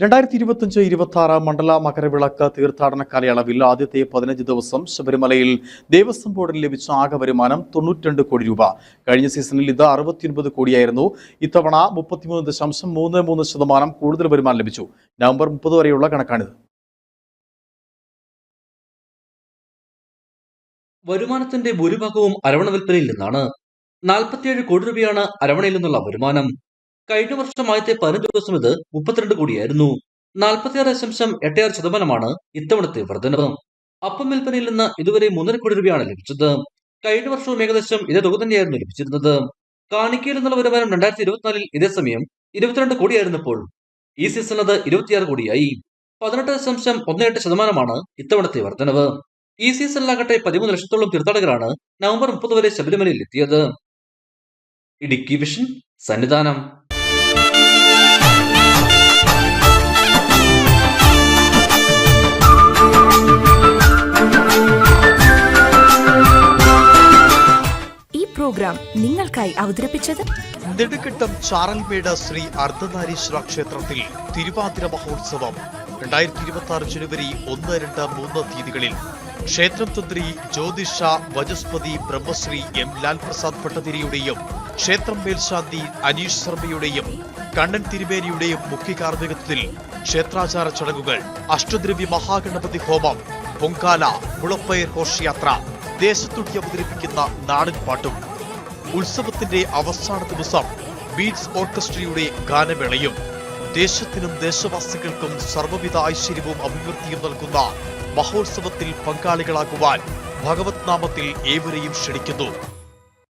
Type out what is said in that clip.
രണ്ടായിരത്തി ഇരുപത്തിയഞ്ച് ഇരുപത്തി ആറ് മണ്ഡല മകരവിളക്ക് തീർത്ഥാടന കാലയളവിൽ ആദ്യത്തെ പതിനഞ്ച് ദിവസം ശബരിമലയിൽ ദേവസ്വം ബോർഡിന് ലഭിച്ച ആകെ വരുമാനം തൊണ്ണൂറ്റിരണ്ട് കോടി രൂപ. കഴിഞ്ഞ സീസണിൽ ഇത് അറുപത്തിയൊൻപത് കോടിയായിരുന്നു. ഇത്തവണ മുപ്പത്തിമൂന്ന് ദശാംശം മൂന്ന് മൂന്ന് ശതമാനം കൂടുതൽ വരുമാനം ലഭിച്ചു. നവംബർ മുപ്പത് വരെയുള്ള കണക്കാണിത്. വരുമാനത്തിന്റെ ഭൂരിഭാഗവും അരവണ വിൽപ്പനയിൽ നിന്നാണ്. നാൽപ്പത്തിയേഴ് കോടി രൂപയാണ് അരവണയിൽ നിന്നുള്ള വരുമാനം. കഴിഞ്ഞ വർഷം ആദ്യത്തെ പതിനഞ്ച് ദിവസം ഇത് മുപ്പത്തിരണ്ട് കോടിയായിരുന്നു. നാൽപ്പത്തിയാറ് ദശാംശം എട്ട് ആറ് ശതമാനമാണ് ഇത്തവണത്തെ വർധനവ്. അപ്പം വിൽപ്പനയിൽ നിന്ന് ഇതുവരെ മൂന്നര കോടി രൂപയാണ് ലഭിച്ചത്. കഴിഞ്ഞ വർഷവും ഏകദേശം ഇതേ തുക തന്നെയായിരുന്നു ലഭിച്ചിരുന്നത്. കാണിക്കയിൽ നിന്നുള്ള വരുമാനം രണ്ടായിരത്തി ഇരുപത്തിനാലിൽ ഇതേ സമയം ഇരുപത്തിരണ്ട് കോടിയായിരുന്നപ്പോൾ ഈ സീസൺ അത് ഇരുപത്തിയാറ് കോടിയായി. പതിനെട്ട് ദശാംശം ഒന്ന് എട്ട് ശതമാനമാണ് ഇത്തവണത്തെ വർധനവ്. ഈ സീസണിലാകട്ടെ പതിമൂന്ന് ലക്ഷത്തോളം തീർത്ഥാടകരാണ് നവംബർ മുപ്പത് വരെ ശബരിമലയിൽ എത്തിയത്. ഇടുക്കി വിഷൻ സന്നിധാനം. പ്രോഗ്രാം നിങ്ങൾക്കായി അവതരിപ്പിച്ചത് നെടുക്കിട്ടം ചാറൽമേട് ശ്രീ അർദ്ധനാരീശ്വര ക്ഷേത്രത്തിൽ തിരുവാതിര മഹോത്സവം. രണ്ടായിരത്തി ഇരുപത്തി ആറ് ജനുവരി ഒന്ന് രണ്ട് മൂന്ന് തീയതികളിൽ ക്ഷേത്രം തന്ത്രി ജ്യോതിഷ വജസ്പതി ബ്രഹ്മശ്രീ എം ലാൽ പ്രസാദ് ഭട്ടതിരിയുടെയും ക്ഷേത്രം മേൽശാന്തി അനീഷ് ശർമ്മയുടെയും കണ്ണൻ തിരുമേനിയുടെയും മുഖ്യ കാർമ്മികത്വത്തിൽ ക്ഷേത്രാചാര ചടങ്ങുകൾ അഷ്ടദ്രവ്യ മഹാഗണപതി ഹോമം പൊങ്കാല മുളപ്പയർ ഘോഷയാത്ര ദേശത്തുടി അവതരിപ്പിക്കുന്ന നാടൻ പാട്ടും. ഉത്സവത്തിന്റെ അവസാന ദിവസം ബീറ്റ്സ് ഓർക്കസ്ട്രയുടെ ഗാനമേളയും ദേശത്തിനും ദേശവാസികൾക്കും സർവവിധ ഐശ്വര്യവും അഭിവൃദ്ധിയും നൽകുന്ന മഹോത്സവത്തിൽ പങ്കാളികളാകുവാൻ ഭഗവത് നാമത്തിൽ ഏവരെയും ക്ഷണിക്കുന്നു.